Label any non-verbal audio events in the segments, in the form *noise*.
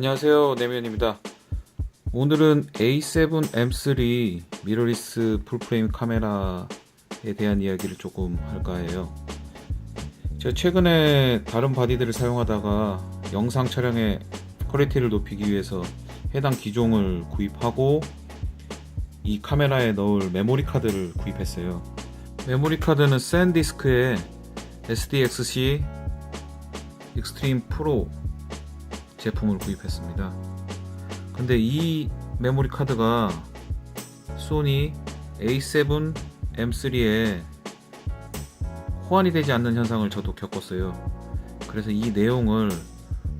안녕하세요. 네면입니다. 오늘은 A7M3 미러리스 풀프레임 카메라에 대한 이야기를 조금 할까 해요. 제가 최근에 다른 바디들을 사용하다가 영상 촬영의 퀄리티를 높이기 위해서 해당 기종을 구입하고 이 카메라에 넣을 메모리 카드를 구입했어요. 메모리 카드는 샌디스크의 SDXC 익스트림 프로 제품을 구입했습니다. 근데 이 메모리 카드가 소니 A7 M3에 호환이 되지 않는 현상을 저도 겪었어요. 그래서 이 내용을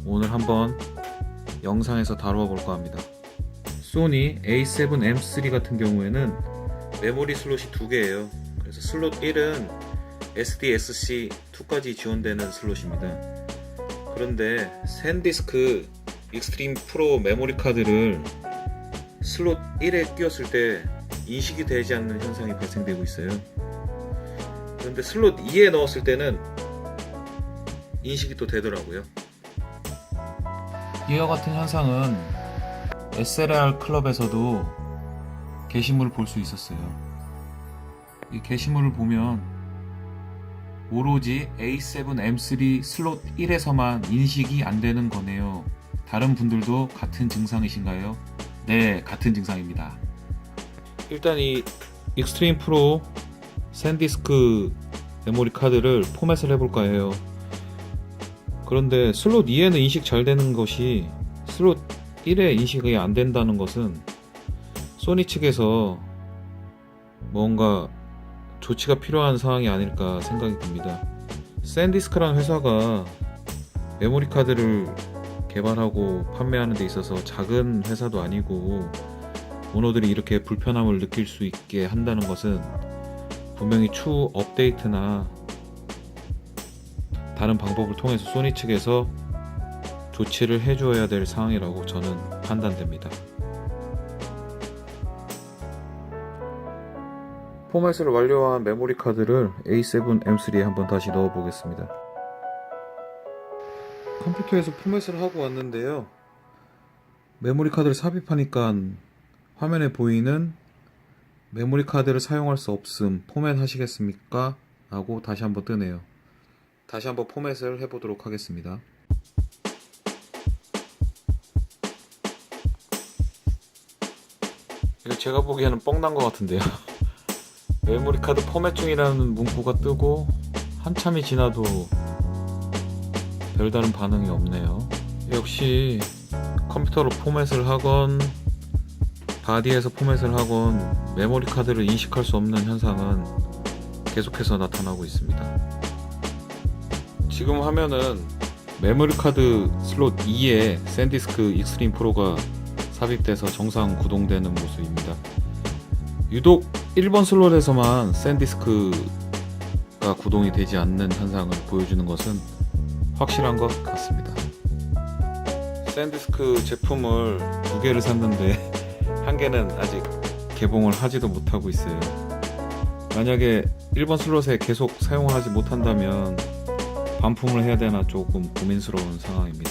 오늘 한번 영상에서 다루어 볼까 합니다. 소니 A7 M3 같은 경우에는 메모리 슬롯이 두 개예요. 그래서 슬롯 1은 SDSC2까지 지원되는 슬롯입니다. 그런데 샌디스크 익스트림 프로 메모리 카드를 슬롯 1에 끼웠을 때 인식이 되지 않는 현상이 발생되고 있어요. 그런데 슬롯 2에 넣었을 때는 인식이 또 되더라고요. 이와 같은 현상은 SLR 클럽에서도 게시물을 볼 수 있었어요. 이 게시물을 보면 오로지 A7M3 슬롯 1에서만 인식이 안 되는 거네요. 다른 분들도 같은 증상이신가요? 네, 같은 증상입니다. 일단 이 익스트림 프로 샌디스크 메모리 카드를 포맷을 해볼까 해요. 그런데 슬롯 2에는 인식 잘 되는 것이 슬롯 1에 인식이 안 된다는 것은 소니 측에서 뭔가 조치가 필요한 상황이 아닐까 생각이 듭니다. 샌디스크라는 회사가 메모리 카드를 개발하고 판매하는 데 있어서 작은 회사도 아니고 오너들이 이렇게 불편함을 느낄 수 있게 한다는 것은 분명히 추후 업데이트나 다른 방법을 통해서 소니 측에서 조치를 해줘야 될 상황이라고 저는 판단됩니다. 포맷을 완료한 메모리 카드를 A7M3에 한번 다시 넣어 보겠습니다. 컴퓨터에서 포맷을 하고 왔는데요. 메모리 카드를 삽입하니까 화면에 보이는 메모리 카드를 사용할 수 없음 포맷 하시겠습니까? 하고 다시 한번 뜨네요. 다시 한번 포맷을 해보도록 하겠습니다. 이거 제가 보기에는 뻥난 것 같은데요. 메모리 카드 포맷 중이라는 문구가 뜨고 한참이 지나도 별다른 반응이 없네요. 역시 컴퓨터로 포맷을 하건 바디에서 포맷을 하건 메모리 카드를 인식할 수 없는 현상은 계속해서 나타나고 있습니다. 지금 화면은 메모리 카드 슬롯 2에 샌디스크 익스트림 프로가 삽입돼서 정상 구동되는 모습입니다. 유독 1번 슬롯에서만 샌디스크가 구동이 되지 않는 현상을 보여주는 것은 확실한 것 같습니다. 샌디스크 제품을 두 개를 샀는데 *laughs* 한 개는 아직 개봉을 하지도 못하고 있어요. 만약에 1번 슬롯에 계속 사용을 하지 못한다면 반품을 해야 되나 조금 고민스러운 상황입니다.